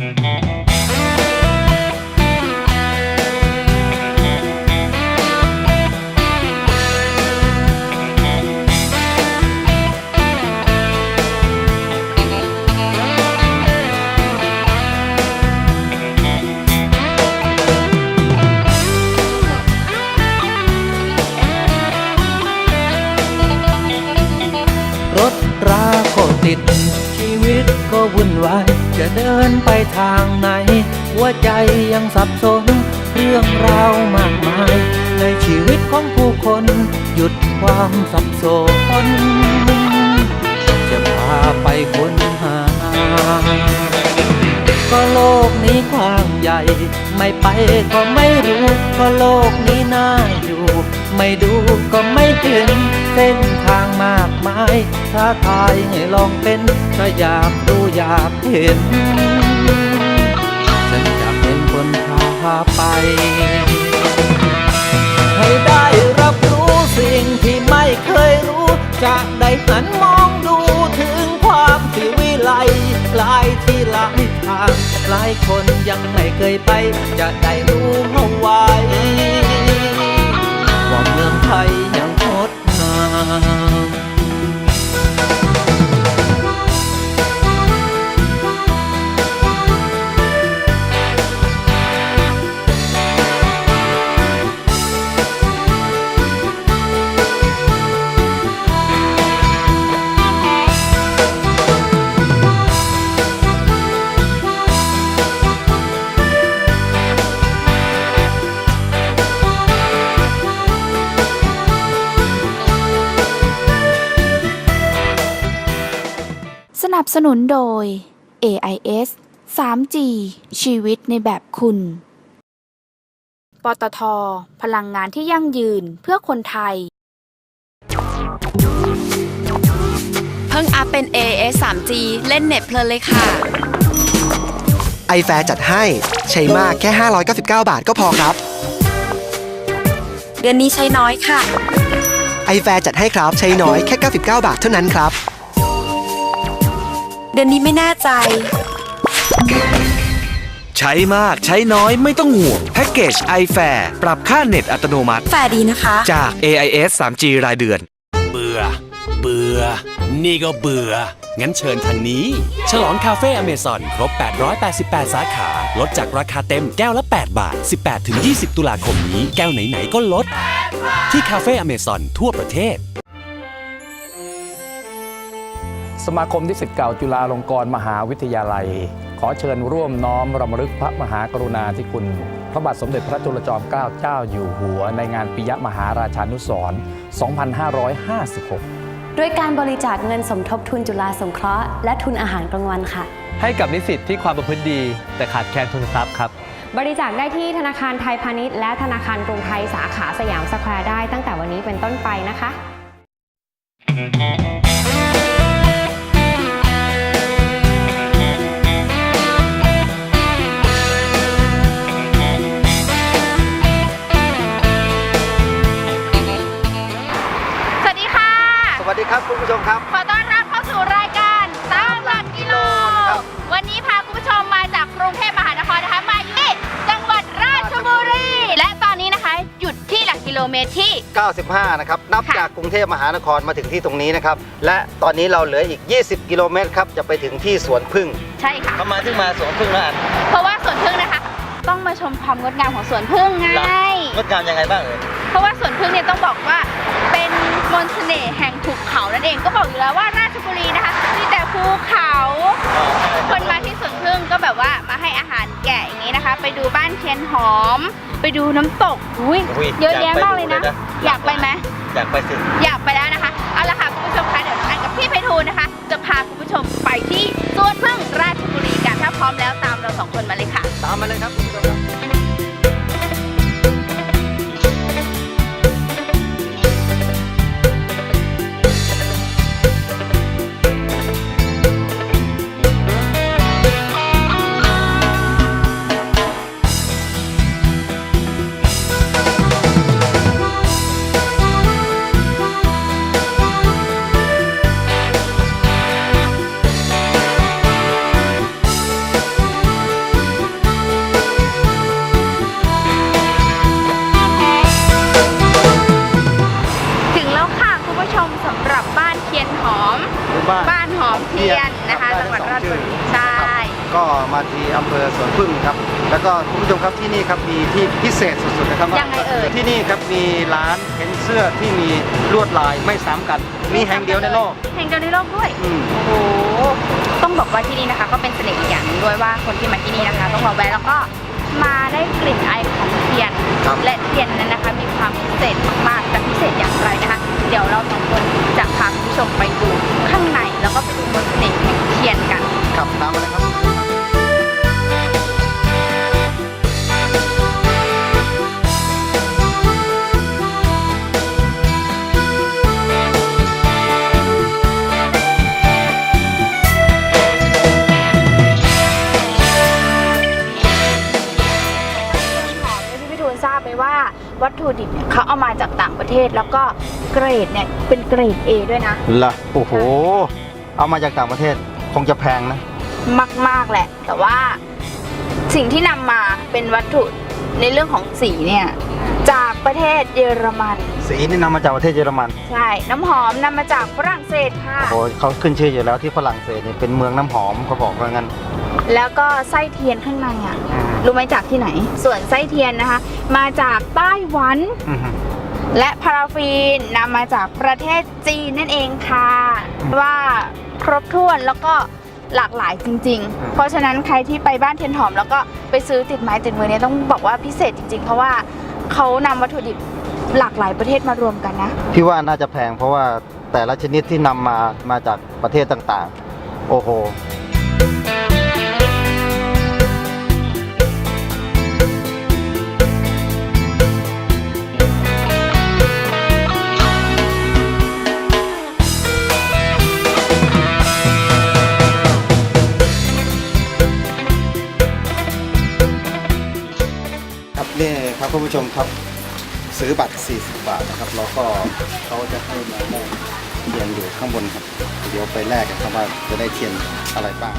ร ไม่ไปก็ไม่รู้ก็โลกนี้น่าอยู่ ไม่ดูก็ไม่ถึง เส้นทางมากมายท้าทายให้ลองเป็นถ้าอยากรู้อยากเห็น ฉันจะเป็นคนพาไป ให้ได้รับรู้สิ่งที่ไม่เคยรู้ จะได้หันมองดูถึงความที่วิไล หลายที่หลายทางหลายคนยังไม่เคยไป จะได้รู้เอาไว้ว่าเมืองไทยยังงดงาม สนับสนุนโดย AIS 3G ชีวิตในแบบคุณ ปตท พลังงานที่ยั่งยืนเพื่อคนไทย เพิ่งอัพเป็น AS 3G เล่นเน็ตเพลินเลยค่ะ ไอแฟร์จัดให้ใช้มากแค่ 599 บาทก็พอครับ เดือนนี้ใช้น้อยค่ะ ไอแฟร์จัดให้ครับใช้น้อยแค่ 99 บาทเท่านั้นครับเดือนนี้ไม่แน่ใจ ใช้มากใช้น้อยไม่ต้องห่วงแพ็กเกจ iFair ปรับค่าเน็ตอัตโนมัติ แฟร์ดีนะคะ จาก AIS 3G รายเดือน เบื่อ เบื่อ นี่ก็เบื่อ งั้นเชิญทางนี้ ฉลองคาเฟ่อเมซอนครบ 888 สาขา ลดจากราคาเต็มแก้วละ 8 บาท 18-20 ตุลาคมนี้ แก้วไหน ๆ ก็ลด ที่คาเฟ่อเมซอนทั่วประเทศ สมาคมนิสิตเก่าจุฬาลงกรณ์มหาวิทยาลัย ขอเชิญร่วมน้อมรำลึกพระมหากรุณาธิคุณ พระบาทสมเด็จพระจุลจอมเกล้าเจ้าอยู่หัว ในงานปิยมหาราชานุสรณ์ 2556 ด้วยการบริจาคเงินสมทบทุนจุฬาสงเคราะห์และทุนอาหารกลางวันค่ะ ให้กับนิสิตที่ความประพฤติดี แต่ขาดแคลนทุนทรัพย์ครับ บริจาคได้ที่ธนาคารไทยพาณิชย์และธนาคารกรุงไทยสาขาสยามสแควร์ได้ตั้งแต่วันนี้เป็นต้นไปนะคะ 95 นะครับ นับค่ะ จากกรุงเทพมหานครมาถึงที่ตรงนี้นะครับ และตอนนี้เราเหลืออีก 20 กิโลเมตรครับ จะไปถึงที่สวนพึ่งใช่ค่ะ ทำไมถึงมาสวนพึ่งนะอันเพราะว่าสวนพึ่งนะคะ ต้องมาชมความงดงามของสวนพึ่งไง งดงามยังไงบ้างเอ่ย เพราะว่าสวนพึ่งเนี่ยต้องบอกว่าเป็นมนต์เสน่ห์แห่งภูเขานั่นเองก็บอกอยู่แล้วว่าราชบุรีนะคะมีแต่ภูเขา คนมาที่สวนพึ่งก็แบบว่ามาให้ อาหารแกะอย่างนี้นะคะ ไปดูบ้านเทียนหอม ไปดูน้ำตกอุ้ยอุ๊ยเยอะแยะอยากไปมากเลยนะดูเลยนะ อยากไปไหม อยากไปถึงอยากไปแล้วนะคะ เอาละค่ะคุณผู้ชมคะเดี๋ยวอันกับพี่ไพฑูรย์นะคะ จะพาคุณผู้ชมไปที่สวนพึ่งราชบุรีกันถ้าพร้อมแล้วตามเราสองคนมาเลยค่ะ ตามมาเลยครับ ก็มาที่อำเภอสวนพึ่งครับ แล้วก็คุณผู้ชมครับที่นี่ครับมีที่พิเศษสุดๆนะครับยังไงเอ่ยที่นี่ครับมีร้านเพ้นเสื้อที่มีลวดลายไม่ซ้ำกัน มีแห่งเดียวในโลก แห่งเดียวในโลกด้วยอืม โอ้โหต้องบอกว่าที่นี่นะคะ ก็เป็นเสน่ห์อีกอย่างหนึงด้วยว่าคนที่มาที่นี่นะคะ ต้องมาแวะแล้วก็มาได้กลิ่นไอของเทียน ครับ และเทียนนั้นนะคะ มีความพิเศษมากๆแต่พิเศษอย่างไรนะคะ เดี๋ยวเราสองคนจะพาคุณผู้ชมไปดูข้างในแล้วก็ไปดูมนต์เสน่ห์แห่งเทียนกัน ครับตามมาเลยครับ ถุดิบเนี่ยเขาเอามาจากต่างประเทศแล้วก็เกรดเนี่ยเป็นเกรด A ด้วยนะล่ะโอ้โห เอามาจากต่างประเทศคงจะแพงนะ มาก ๆ แหละ แต่ว่าสิ่งที่นำมาเป็นวัตถุในเรื่องของสีเนี่ย จากประเทศเยอรมัน สีนี่นำมาจากประเทศเยอรมันใช่ น้ำหอมนำมาจากฝรั่งเศสค่ะ โอ้โหเขาขึ้นชื่ออยู่แล้วที่ฝรั่งเศสเนี่ยเป็นเมืองน้ำหอมเขาบอกว่างั้นแล้วก็ไส้เทียนข้างในอะ รู้ไหมจากที่ไหน ส่วนไส้เทียนนะคะ มาจากไต้หวันอือฮึและพาราฟีนนำมาจากประเทศจีนนั่นเองค่ะ ว่าครบถ้วนแล้วก็หลากหลายจริง ๆ เพราะฉะนั้นใครที่ไปบ้านเทียนหอม แล้วก็ไปซื้อติดไม้ติดมือเนี่ยต้องบอกว่าพิเศษจริง ๆ เพราะว่าเขานำวัตถุดิบหลากหลายประเทศมารวมกันนะ พี่ว่าน่าจะแพงเพราะว่าแต่ละชนิดที่นำมามาจากประเทศต่างๆ โอ้โห ครับคุณผู้ชมครับซื้อบัตร 40 บาทนะครับแล้วก็เขาจะให้มาแลกเทียนอยู่ข้างบนครับ เดี๋ยวไปแลกกันครับว่าจะได้เทียนอะไรบ้าง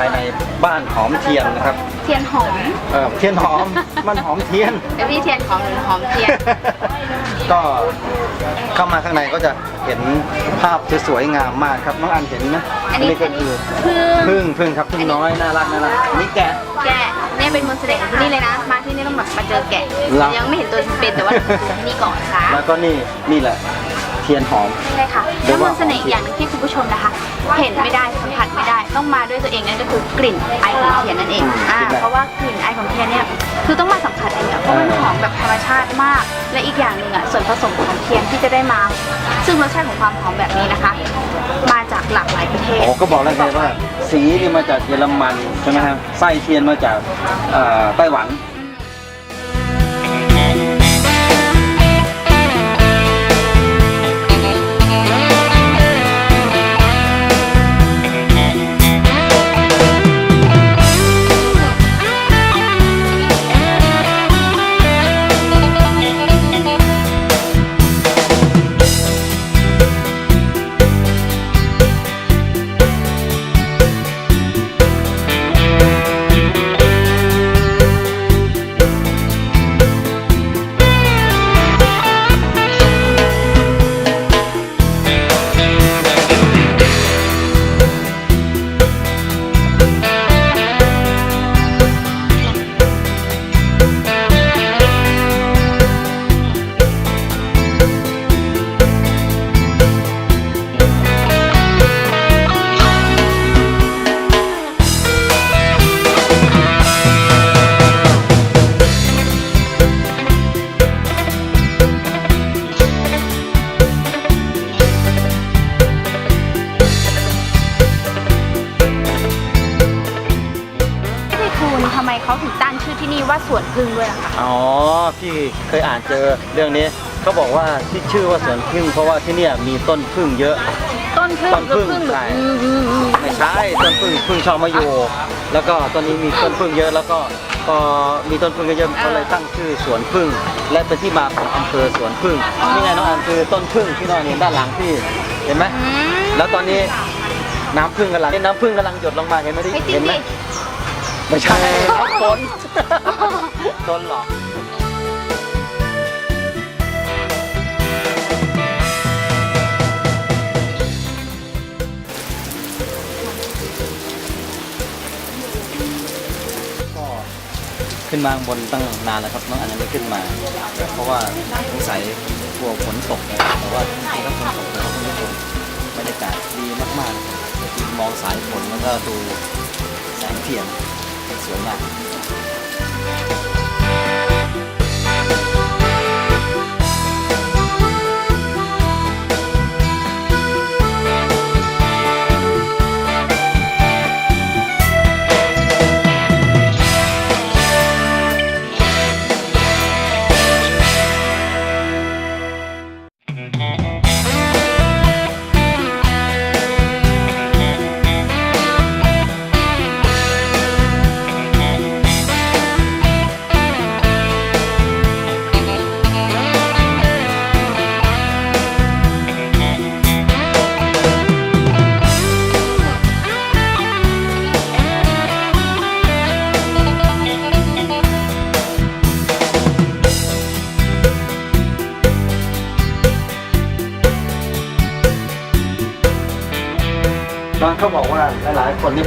ายในบ้านหอมเทียนนะครับ เทียนหอม เออเทียนหอม มันหอมเทียน เป็นพี่เทียนหอมหรือหอมเทียน ก็เข้ามาข้างในก็จะเห็นภาพสวยๆงามมากครับ น้องอันเห็นไหมอันนี้ก็คือพึ่งพึ่งพึ่งครับพึ่งน้อยน่ารักน่ารักอันนี่แกะ แกะเนี่ยเป็นมนต์เสน่ห์ของที่นี่เลยนะ มาที่นี่ต้องแบบมาเจอแกะ เหรอ ยังไม่เห็นตัวเป็นแต่ว่าดูที่นี่ก่อนนะคะแล้วก็นี่นี่แหละ เทียนหอม ใช่ค่ะเรีแล้ยวกมว่านต์เสน่ห์อีกอย่างหนึงที่คุณผู้ชมนะคะ เห็นไม่ได้สัมผัสไม่ได้ต้องมาด้วยตัวเองนั่นก็คือกลิ่นไอของเทียนนั่นเองอ่าเพราะว่ากลิ่นไอของเทียนเนี่ยคือต้องมาสัมผัสเองอะเพราะมันหอมแบบธรรมชาติมาก และอีกอย่างหนึ่งอะส่วนผสมของเทียนที่จะได้มา ซึ่งรสชาติของความหอมแบบนี้นะคะ มาจากหลากหลายประเทศโอ้ก็บอกแล้วไงว่า สีนี่มาจากเยอรมันใช่ไหมครับไส้เทียนมาจากเอ่อไต้หวัน เจอเรื่องนี้เขาบอกว่าที่ชื่อว่าสวนพึ่งเพราะว่าที่เนี่ยมีต้นพึ่งเยอะ ต้นพึ่งต้นพึ่งหรือใช่ อืมอืมอืม ไม่ใช่ต้นพึ่งพึ่งชอบมาอยู่ แล้วก็ตอนนี้มีต้นพึ่งเยอะแล้วก็พอมีต้นพึ่งเยอะๆก็เลยตั้งชื่อสวนพึ่ง และเป็นที่มาของอำเภอสวนพึ่งนี่ไงน้องอันคือต้นพึ่งที่นอนเห็นด้านหลังพี่เห็นไหมอืมแล้วตอนนี้น้ำพึ่งกำลังน้ำพึ่งกำลังหยดลงมาเห็นไหมดิไม่จริงเห็นไหมดิไม่ใช่ฝน ต้นหรอกก็ ขึ้นมาบนตั้งนานแล้วครับน้องอันยังไม่ขึ้นมา เพราะว่าสงสัยกลัวฝนตกนะแต่ว่าถ้าฝนตกนะครับคุณผู้ชมบรรยากาศดีมากๆนะครับมองสายฝนแล้วก็ดูแสงเทียนสวยงาม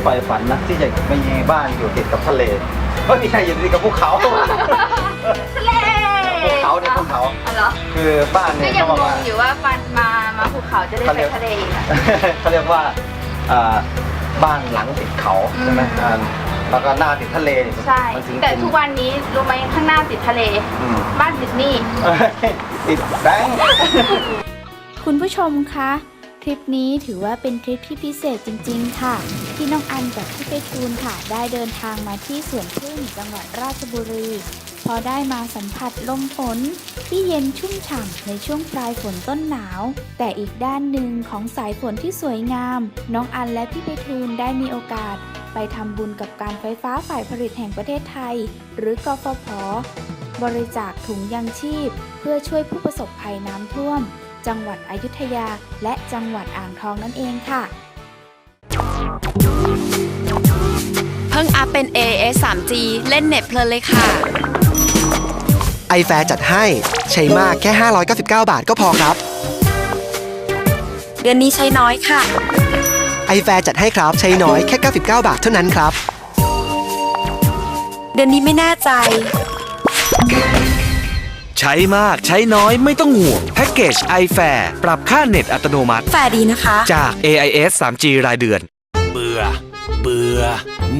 ใฝ่ฝันนะที่จะมีบ้านอยู่ติดกับทะเลก็มีใครอยู่ติดกับภูเขา ทะเลภูเขาเนี่ยภูเขา อ๋อเหรอคือบ้านก็เนี่ยยังเขาบอกงงว่าอยู่ว่าฟันมามาภูเขาจะได้ไปทะเลอีกอะ เขาเรียกว่าอ่าบ้านหลังติดเขาใช่ไหมอืม อ่าแล้วก็หน้าติดทะเลนี่ใช่ มันถึงแต่เป็นทุกวันนี้รู้ไหมข้างหน้าติดทะเล อืมบ้านติดหนี่เอ้ยติดแบงค์ คุณผู้ชมคะ คลิปนี้ถือว่าเป็นคลิปที่พิเศษจริง ๆ ค่ะ ที่น้องอันกับพี่ไปทูลค่ะ ได้เดินทางมาที่สวนพึ่งจังหวัดราชบุรี พอได้มาสัมผัสลมฝนที่เย็นชุ่มฉ่ำในช่วงปลายฝนต้นหนาว แต่อีกด้านหนึ่งของสายฝนที่สวยงาม น้องอันและพี่ไปทูลได้มีโอกาส ไปทำบุญกับการไฟฟ้าฝ่ายผลิตแห่งประเทศไทย หรือกฟผบริจาคถุงยังชีพ เพื่อช่วยผู้ประสบภัยน้ำท่วม จังหวัดอยุธยา และจังหวัดอ่างทองนั่นเองค่ะ เพิ่งอัพเป็น AS 3G เล่นเน็ตเพลินเลยค่ะ ไอแฟร์จัดให้ใช้มากแค่ 599 บาทก็พอครับ เดือนนี้ใช้น้อยค่ะ ไอแฟร์จัดให้ครับใช้น้อยแค่ 99 บาทเท่านั้นครับ เดือนนี้ไม่แน่ใจ ใช้มากใช้น้อยไม่ต้องห่วงแพ็กเกจ iFair ปรับค่าเน็ตอัตโนมัติ แฟร์ดีนะคะ จาก AIS 3G รายเดือน เบื่อ เบื่อ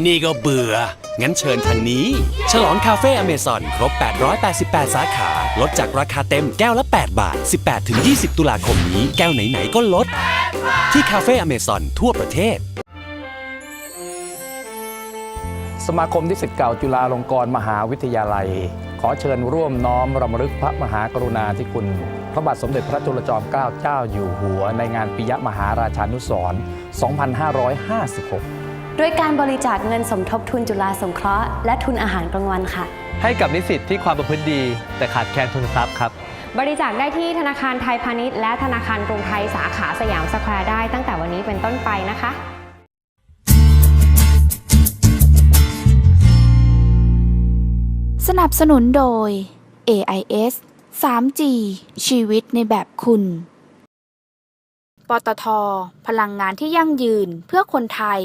นี่ก็เบื่อ งั้นเชิญทางนี้ ฉลองคาเฟ่อเมซอนครบ 888 สาขา ลดจากราคาเต็มแก้วละ 8 บาท 18-20 ตุลาคมนี้แก้วไหน ๆ ก็ลด ที่คาเฟ่อเมซอนทั่วประเทศ สมาคมนิสิตเก่าจุฬาลงกรณ์มหาวิทยาลัย ขอเชิญร่วมน้อมรำลึกพระมหากรุณาธิคุณ พระบาทสมเด็จพระจุลจอมเกล้าเจ้าอยู่หัว ในงานปิยมหาราชานุสรณ์2556 ด้วยการบริจาคเงินสมทบทุนจุฬาสงเคราะห์และทุนอาหารกลางวันค่ะ ให้กับนิสิตที่ความประพฤติดี แต่ขาดแคลนทุนทรัพย์ครับบริจาคได้ที่ธนาคารไทยพาณิชย์และธนาคารกรุงไทยสาขาสยามสแควร์ได้ตั้งแต่วันนี้เป็นต้นไปนะคะ สนับสนุนโดย AIS 3G ชีวิตในแบบคุณ ปตท พลังงานที่ยั่งยืนเพื่อคนไทย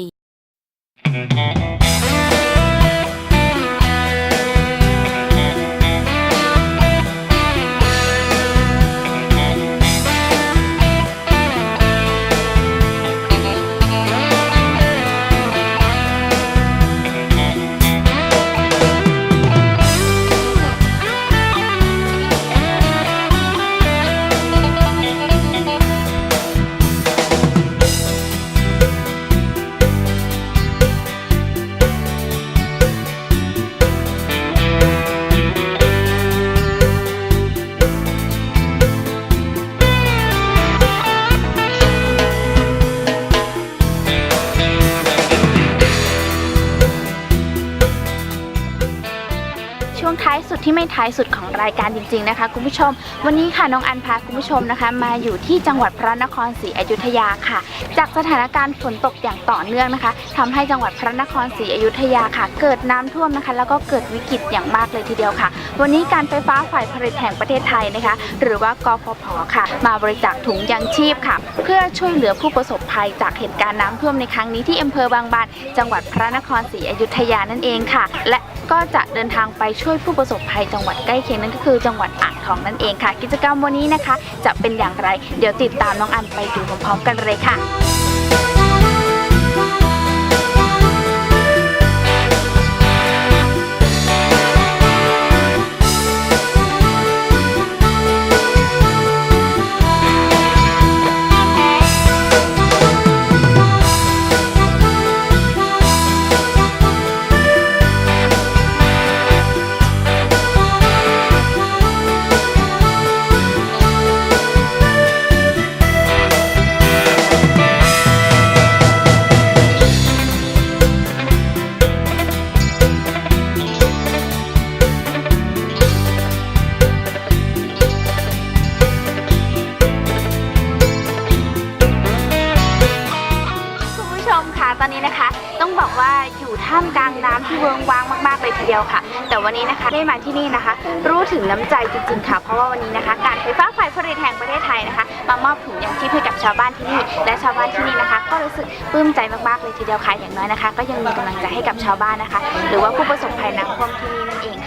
ท้ายสุดของรายการจริง ๆนะคะ คุณผู้ชม วันนี้ค่ะน้องอันพาคุณผู้ชมนะคะ มาอยู่ที่จังหวัดพระนครศรีอยุธยาค่ะ จากสถานการณ์ฝนตกอย่างต่อเนื่องนะคะทำให้จังหวัดพระนครศรีอยุธยาค่ะ เกิดน้ำท่วมนะคะ แล้วก็เกิดวิกฤตอย่างมากเลยทีเดียวค่ะ วันนี้การไฟฟ้าฝ่ายผลิตแห่งประเทศไทยนะคะ หรือว่ากฟผค่ะ มาบริจาคถุงยังชีพค่ะ เพื่อช่วยเหลือผู้ประสบภัยจากเหตุการณ์น้ำท่วมในครั้งนี้ที่อำเภอบางบานจังหวัดพระนครศรีอยุธยานั่นเองค่ะ และ ก็จะเดินทางไปช่วยผู้ประสบภัยจังหวัดใกล้เคียงนั่นก็คือจังหวัดอ่างทองนั่นเองค่ะ กิจกรรมวันนี้นะคะ จะเป็นอย่างไร เดี๋ยวติดตามน้องอันไปดูพร้อมๆกันเลยค่ะ ท่ามกลางน้ำที่เวิงว้างมากๆเลยทีเดียวค่ะ แต่วันนี้นะคะได้มาที่นี่นะคะ รู้ถึงน้ำใจจริงๆค่ะ เพราะว่าวันนี้นะคะ การไฟฟ้าฝ่ายผลิตแห่งประเทศไทยนะคะมามอบถุงยางชีพให้กับชาวบ้านที่นี่ และชาวบ้านที่นี่นะคะ ก็รู้สึกปลื้มใจมากๆเลยทีเดียวค่ะอย่างน้อยนะคะ ก็ยังมีกำลังใจให้กับชาวบ้านนะคะ หรือว่าผู้ประสบภัยน้ำท่วมที่นี่นั่นเองค่ะ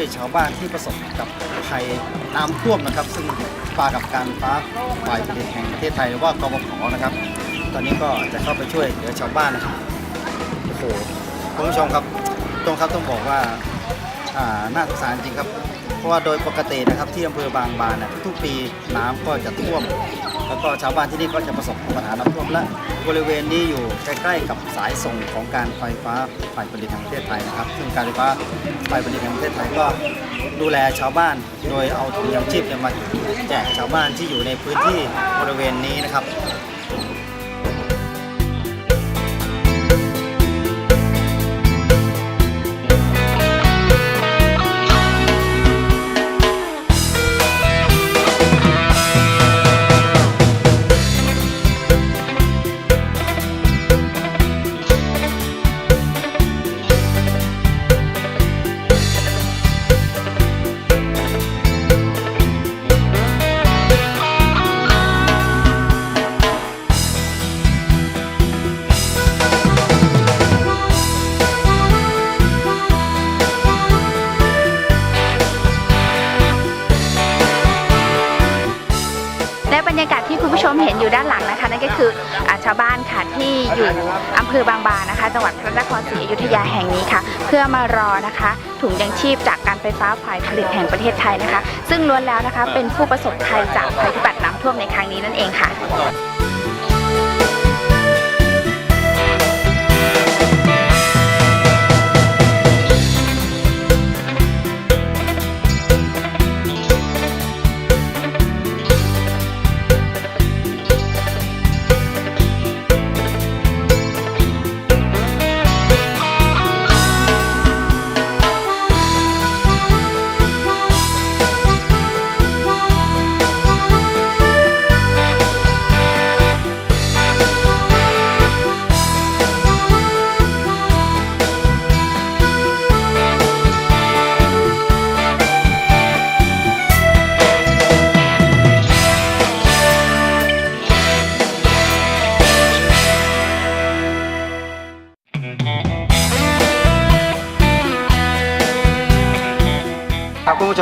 วยชาวบ้านที่ประสบกับภัยน้ำท่วมนะครับ ซึ่งปากับการฟ้าฝ่ายผลิตแห่งประเทศไทยหรือว่ากบพนะครับ ตอนนี้ก็จะเข้าไปช่วยเหลือชาวบ้านนะครับโอ้โหคุณผู้ชมครับตรงครับต้องบอกว่าอ่าน่าสงสารจริงครับ เพราะว่าโดยปกตินะครับที่อำเภอบางบานนะทุกปีน้ำก็จะท่วม แล้วก็ชาวบ้านที่นี่ก็จะประสบปัญหาน้ำท่วมและบริเวณนี้อยู่ใกล้ ๆ กับสายส่งของการไฟฟ้าฝ่ายผลิตแห่งประเทศไทยนะครับ ซึ่งการไฟฟ้า ฝ่ายผลิตแห่งประเทศไทยก็ดูแลชาวบ้าน โดยเอาถุงยางชีพเนี่ยมาแจกชาวบ้านที่อยู่ในพื้นที่บริเวณนี้นะครับ รอนะคะ ถุงยังชีพจากการไฟฟ้าฝ่ายผลิตแห่งประเทศไทยนะคะ ซึ่งล้วนแล้วนะคะเป็นผู้ประสบภัยจากภัยพิบัติน้ำท่วมในครั้งนี้นั่นเองค่ะ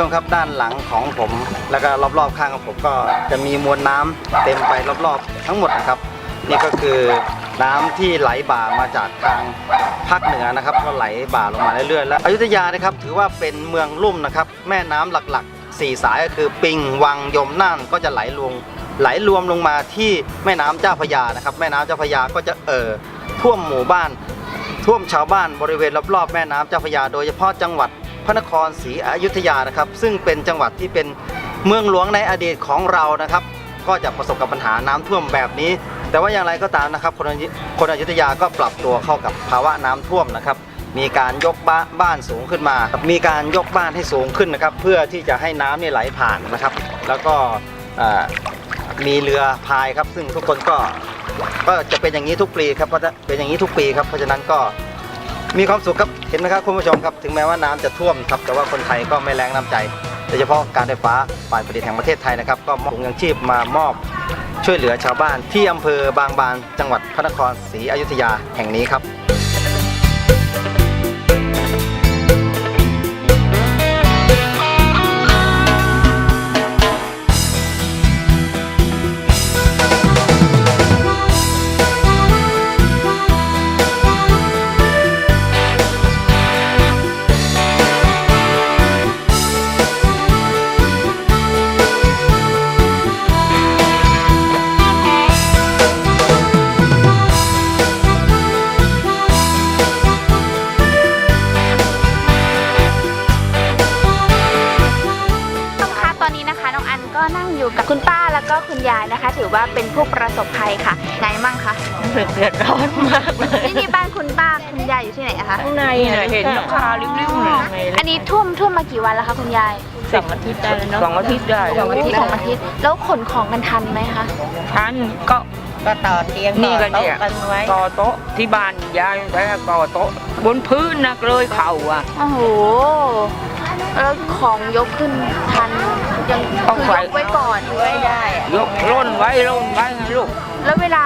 มครับด้านหลังของผม แล้วก็รอบๆข้างของผมก็จะมีมวลน้ำเต็มไปรอบๆ ทั้งหมดนะครับ นี่ก็คือน้ำที่ไหลบ่ามาจากทางภาคเหนือนะครับ ก็ไหลบ่าลงมาเรื่อยๆแล้วอยุธยานะครับถือว่าเป็นเมืองลุ่มนะครับ แม่น้ำหลักๆสี่สายก็คือปิงวังยมน่านก็จะไหลลงไหลรวมลงมาที่แม่น้ำเจ้าพยานะครับ แม่น้ำเจ้าพยาก็จะเอ่อท่วมหมู่บ้าน ท่วมชาวบ้านบริเวณรอบๆแม่น้ำเจ้าพยา โดยเฉพาะจังหวัด ระนครศรีอยุธยานะครับ ซึ่งเป็นจังหวัดที่เป็นเมืองหลวงในอดีตของเรานะครับ ก็จะประสบกับปัญหาน้ำท่วมแบบนี้ แต่ว่าอย่างไรก็ตามนะครับ คนอยุคนอยุธยาก็ปรับตัวเข้ากับภาวะน้ำท่วมนะครับ มีการยกบ้าบ้านสูงขึ้นมา มีการยกบ้านให้สูงขึ้นนะครับ เพื่อที่จะให้น้ำเนี่ยไหลผ่านนะครับ แล้วก็มีเรือพายครับ ซึ่งทุกคนก็ก็จะเป็นอย่างนี้ทุกปีครับก็จะเป็นอย่างนี้ทุกปีครับเพราะฉะนั้นก็ มีความสุขครับเห็นไหมครับคุณผู้ชมครับถึงแม้ว่าน้ำจะท่วมครับแต่ว่าคนไทยก็ไม่แรงน้ำใจโดยเฉพาะการไฟฟ้าฝ่ายผลิตแห่งประเทศไทยนะครับ ก็มอบถุงยังชีพมามอบช่วยเหลือชาวบ้านที่อำเภอบางบานจังหวัดพระนครศรีอยุธยาแห่งนี้ครับ ก็นั่งอยู่กับคุณป้าแล้วก็คุณยายนะคะ ถือว่าเป็นผู้ประสบภัยค่ะไงมั่งคะเดือดร้อนมากเลยที่นี่บ้านคุณป้าคุณยายอยู่ที่ไหนอะคะข้างในน่ะเห็นราคาริ้วๆน่ะอันนี้ท่วมท่วมมากี่วันแล้วคะคุณยายสองอาทิตย์ได้แล้วเนาะสองอาทิตย์ได้สองอาทิตย์สองอาทิตย์แล้วขนของกันทันไหมคะทันก็ก็ต่อเตียงนี่ต่อกันเนี่ยโต๊ะกันไว้ต่อโต๊ะที่บ้านยายใช้ต่อโต๊ะบนพื้นนักเลยเข่าอะโอ้โหแล้วของยกขึ้นทัน ยังต้องคือไว้ยกไว้ก่อนไม่ได้ ยกร่นไว้ร่นไว้ไงลูกแล้วเวลา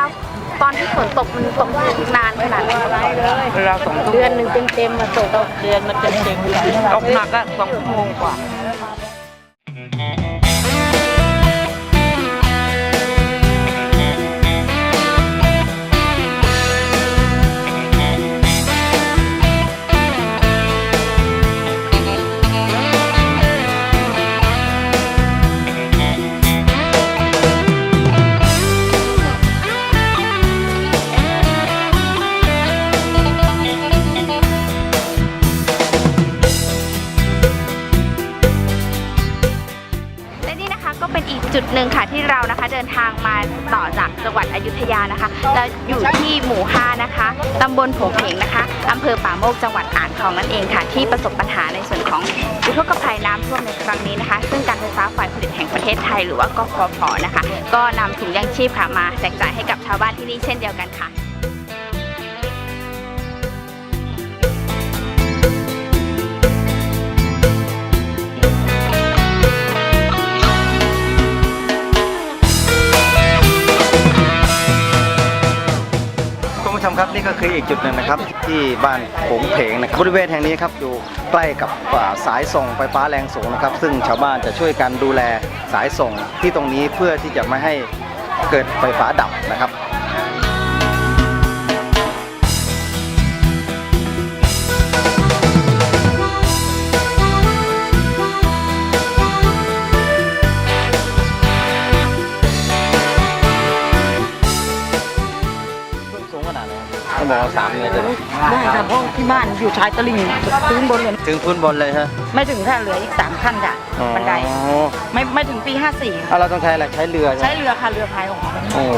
ตอนที่ฝนตกมันตกนานขนาดไหนคะเวลาสองทุ่มเดือนหนึ่งเต็มๆมาตกเดือนมาเต็มๆ ตกหนักอะสองชั่วโมงกว่า งหวัดอยุธยานะคะเราอยู่ที่หมู่5นะคะตำบลผงเพงนะคะอำเภอป่าโมกจังหวัดอ่างทองนั่นเองค่ะ ที่ประสบปัญหาในส่วนของอุทกภัยน้ำท่วมในครั้งนี้นะคะ ซึ่งการไฟฟ้าฝ่ายผลิตแห่งประเทศไทยหรือว่ากฟผนะคะ ก็นำถุงยังชีพค่ะมาแจกจ่ายให้กับชาวบ้านที่นี่เช่นเดียวกันค่ะ มครับนี่ก็คืออีกจุดหนึ่งนะครับที่บ้านโขงเพงนะครับบริเวณแห่งนี้ครับอยู่ใกล้กับสายส่งไฟฟ้าแรงสูงนะครับ ซึ่งชาวบ้านจะช่วยกันดูแลสายส่งที่ตรงนี้เพื่อที่จะไม่ให้เกิดไฟฟ้าดับนะครับ ครับต้อสามเมตรเลย ได้ค่ะเพราะที่บ้านอยู่ชายตลิ่งพื้นบนเลยถึงพื้นบนเลยฮะ ไม่ถึงค่ะเหลืออีกสามขั้นค่ะอ๋อ บันไดไม่ไม่ถึงปีเอาเราต้องใช้อะไรใช้เรือ54ใช่ใช้ไหมเรือค่ะเรือพายออกมาโอ้โห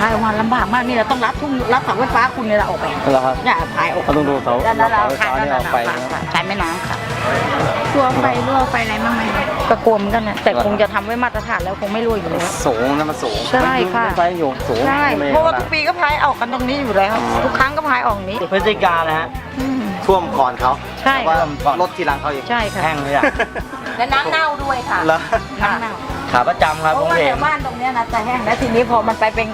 พายออกมาลำบากมากนี่เราต้องรับทุ่งรับเสาไฟฟ้าคุณเนี่ยเราออกไปเหรอครับ เนี่ยพายออกเราต้องดูเสาด้านหน้าเราเสาไฟฟ้านี่เอาไปนะใช้แม่น้ำค่ะ กลัวไฟรั่วไฟอะไรบ้างไหมก็กลัวเหมือนกันนะแต่คงจะทำไว้มาตรฐานแล้วคงไม่รั่วอยู่แล้ว สูงนะมันสูงใช่ค่ะ มันไฟอยู่สูงใช่ ไม่เพราะว่าขนทุดกปีก็พายออกกันตรงนี้อยู่แล้ว ทุกครั้งก็พายออกนี้พฤศจิกานะฮะท่วมก่อนเขาใช่แต่ว่า รถทีหลังเขาอีกใช่ค่ะ แห้งเลยอะและน้ำเน่าด้วยค่ะแล้วน้ำเน่าขาประจำครับเพผราะมว่าเอแถง วบ้านตรงเนี้ยนะจะแห้งแล้วทีนี้พอมันไปเป็น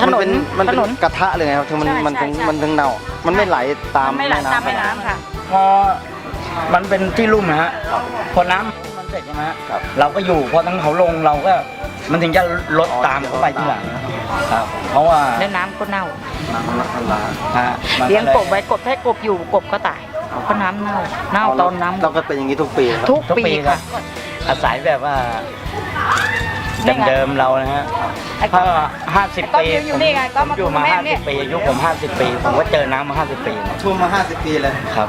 ถนนมันถเป็นนมันนเป็นกระทะเลยไงครับที่มันใช่มันถึงใช่ มันถึงเน่า มันไม่ไหลตามมันไม่ไหลตามแม่น้ำค่ะ พอมันเป็นที่ลุ่มนะฮะพอน้ำมันเสร็จใช่ไหมฮะครับ เราก็อยู่พอทั้งเขาลงเราก็ มันถึงจะลดตามเข้าไปทีหลังครับ เพราะว่าแล้วน้ำก็เน่า น้ำมันมันล้าฮะมันเลี้ยงลกบไว้กบให้กบอยู่กบก็ตายเพราะน้ำเน่า เน่าตอนน้ำเราก็เป็นอย่างนี้ทุกปีครับทุกปีค่ะอาศัยแบบว่าเดิมๆเรานะฮะถ้าห้าสิบก็ปียืนอยู่นี่ไงก็มาผมอยู่มาคุยกับแม่ห้าเนี่สิยบปีอายุผมห้าสิบปี ผมก็เจอน้ำมาห้าสิบปี ท่วมมา 50 ปีเลยครับ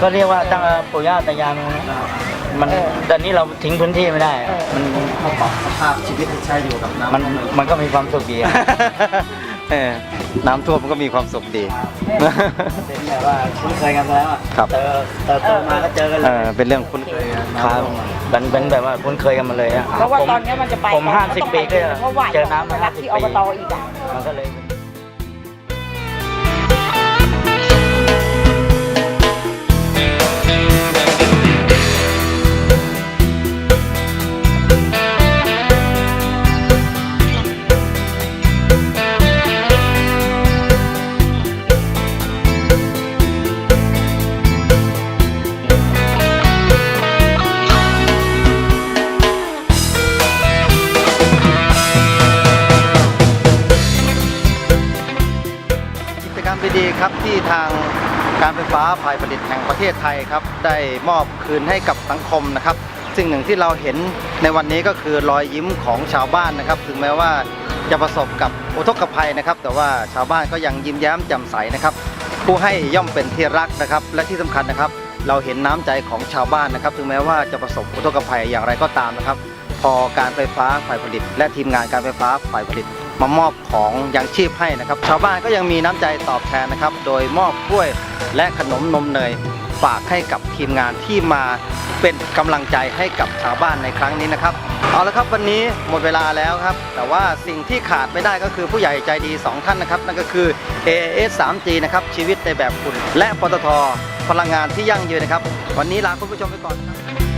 ก็เรียกว่าตั้งแต่ปู่ย่าตายายมานะ มันตอนนี้เราทิ้งพื้นที่ไม่ได้ มันปรับสภาพชีวิตที่ใช้อยู่กับน้ำมันมันก็มีความสุขดีอะเออน้ำท่วมมันก็มีความสุขดี เป็นแบบว่าคุ้นเคยกันแล้วอะครับ เจอเติบโตมาก็เจอกันเลเอยอเป็นเรื่องคุ้นเคยกันครับเป็นเป็นแบบว่าคุ้นเคยกันมาเลยอะเพราะว่าผมตอนเนี้ยมันจะไปผมห้าสิบปีก็เพราะว่าเจอน้ำมารัห้าบสิบที่อปีบตอีกอะ มันก็เลย ครับที่ทางการไฟฟ้าฝ่ายผลิตแห่งประเทศไทยครับได้มอบคืนให้กับสังคมนะครับ สิ่งหนึ่งที่เราเห็นในวันนี้ก็คือรอยยิ้มของชาวบ้านนะครับ ถึงแม้ว่าจะประสบกับอุทกภัยนะครับ แต่ว่าชาวบ้านก็ยังยิ้มแย้มแจ่มใสนะครับ ผู้ให้ย่อมเป็นที่รักนะครับ และที่สำคัญนะครับ เราเห็นน้ำใจของชาวบ้านนะครับ ถึงแม้ว่าจะประสบอุทกภัยอย่างไรก็ตามนะครับ พอการไฟฟ้าฝ่ายผลิต และทีมงานการไฟฟ้าฝ่ายผลิต มามอบของยังชีพให้นะครับ ชาวบ้านก็ยังมีน้ำใจตอบแทนนะครับ โดยมอบกล้วยและขนมนมเนยฝากให้กับทีมงานที่มาเป็นกำลังใจให้กับชาวบ้านในครั้งนี้นะครับ เอาละครับวันนี้หมดเวลาแล้วครับ แต่ว่าสิ่งที่ขาดไม่ได้ก็คือผู้ใหญ่ใจดี 2 ท่านนะครับ นั่นก็คือ AAS 3G นะครับชีวิตในแบบคุณ และปตทพลังงานที่ยั่งยืนนะครับ วันนี้ลาคุณผู้ชมไปก่อนนะครับ